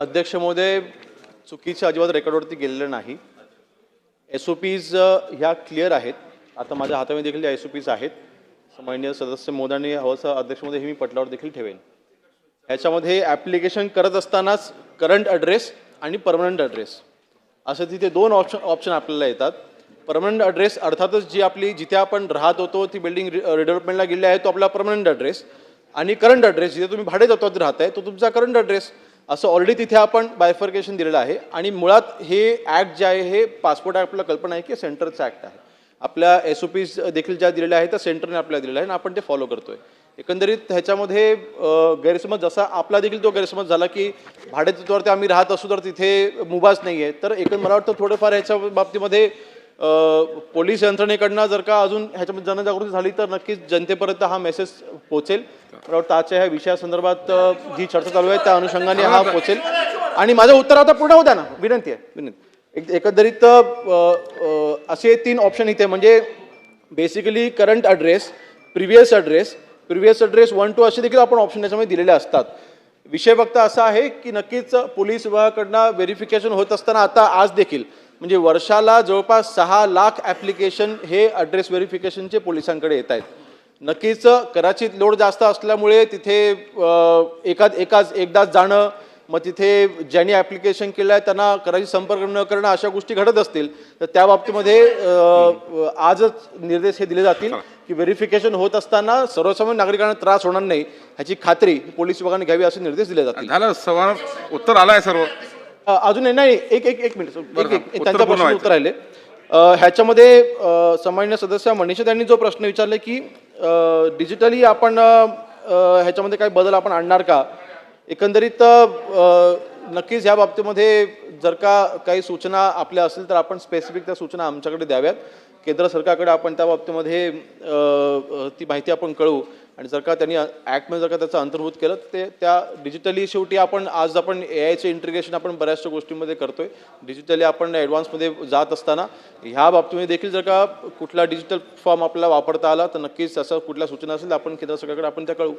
अध्यक्ष महोदय चुकीच्या अजिबात रेकॉर्डवरती गेलेलं नाही. एस ओ पीज ह्या क्लिअर आहेत. आता माझ्या हातामध्ये देखील एस ओ पीज आहेत. सामान्य सदस्य मोदांनी हवंसं अध्यक्षमध्ये हे मी पटलावर देखील ठेवेन. ह्याच्यामध्ये ॲप्लिकेशन करत असतानाच करंट ॲड्रेस आणि परमनंट ॲड्रेस असं तिथे दोन ऑप्शन ऑप्शन आपल्याला येतात. परमनंट ॲड्रेस अर्थातच जी आपली जिथे आपण राहत होतो ती बिल्डिंग रिडेव्हलपमेंटला गेली आहे तो आपला परमनंट ॲड्रेस आणि करंट ॲड्रेस जिथे तुम्ही भाडे जातो आहे तो तुमचा करंट ॲड्रेस असं ऑलरेडी तिथे आपण बायफर्केशन दिलेलं आहे. आणि मुळात हे ॲक्ट जे आहे हे पासपोर्ट ॲक्टला कल्पना आहे की सेंटरचं ॲक्ट आहे. आपल्या एस ओ पीज देखील ज्या दिलेल्या आहेत त्या सेंटरने आपल्याला दिलेल्या आहे आणि आपण ते फॉलो करतोय. एकंदरीत ह्याच्यामध्ये गैरसमज जसा आपला देखील तो गैरसमज झाला की भाडेतत्वावरती आम्ही राहत असू तर तिथे मुभाच नाही आहे तर एकंदर मला वाटतं थोडंफार ह्याच्या बाबतीमध्ये पोलीस यंत्रणेकडनं जर का अजून ह्याच्यामध्ये जनजागृती झाली तर नक्कीच जनतेपर्यंत हा मेसेज पोहोचेल. मला वाटतं आजच्या ह्या विषयासंदर्भात जी चर्चा चालू आहे त्या अनुषंगाने हा पोहोचेल. आणि माझं उत्तर आता पूर्ण होत्या ना. विनंती आहे. विनंती. एक एकंदरीत असे तीन ऑप्शन इथे म्हणजे basically current address previous address previous address one two असे देखील आपण ऑप्शन याच्यामध्ये दिलेले असतात. विषय फक्त असा आहे की नक्कीच पोलीस विभागाकडनं व्हेरिफिकेशन होत असताना आता आज देखील म्हणजे वर्षाला जवळपास सहा लाख ॲप्लिकेशन हे ॲड्रेस व्हेरिफिकेशनचे पोलिसांकडे येत आहेत. नक्कीच कदाचित लोड जास्त असल्यामुळे तिथे एकाच एकाच एकदाच जाणं मग तिथे ज्यांनी ॲप्लिकेशन केलं आहे त्यांना कदाचित संपर्क न करणं अशा गोष्टी घडत असतील. तर त्या बाबतीमध्ये आजच निर्देश हे दिले जातील की व्हेरिफिकेशन होत असताना सर्वसामान्य नागरिकांना त्रास होणार नाही ह्याची खात्री पोलीस विभागाने घ्यावी असे निर्देश दिले जातील. झालं सवाल उत्तर आलाय सर्व. अ, अजून नाही, एक एक एक मिनिट एक पूर्ण प्रश्न उत्तर राहिले. ह्याच्यामध्ये सामान्य सदस्य मनीषा त्यांनी जो प्रश्न विचारला की डिजिटली आपण ह्याच्यामध्ये काही बदल आपण आणणार का? एकंदरीत नक्कीच ह्या बाबतीमध्ये जर का काही सूचना आपल्या असतील तर आपण स्पेसिफिक त्या सूचना आमच्याकडे द्याव्यात. केंद्र सरकारकडे आपण त्या बाबतीमध्ये ती माहिती आपण कळवू. आणि जर का त्यांनी ॲक्टमध्ये जर का त्याचं अंतर्भूत केलं तर ते त्या डिजिटली शेवटी आपण आज आपण ए आयचे इंटिग्रेशन आपण बऱ्याचशा गोष्टींमध्ये आहे डिजिटली आपण ॲडव्हान्समध्ये जात असताना ह्या बाबतीमध्ये देखील जर का कुठला डिजिटल फॉर्म आपल्याला वापरता आला तर नक्कीच असं कुठल्या सूचना असेल तर आपण केंद्र सरकारकडे आपण त्या कळू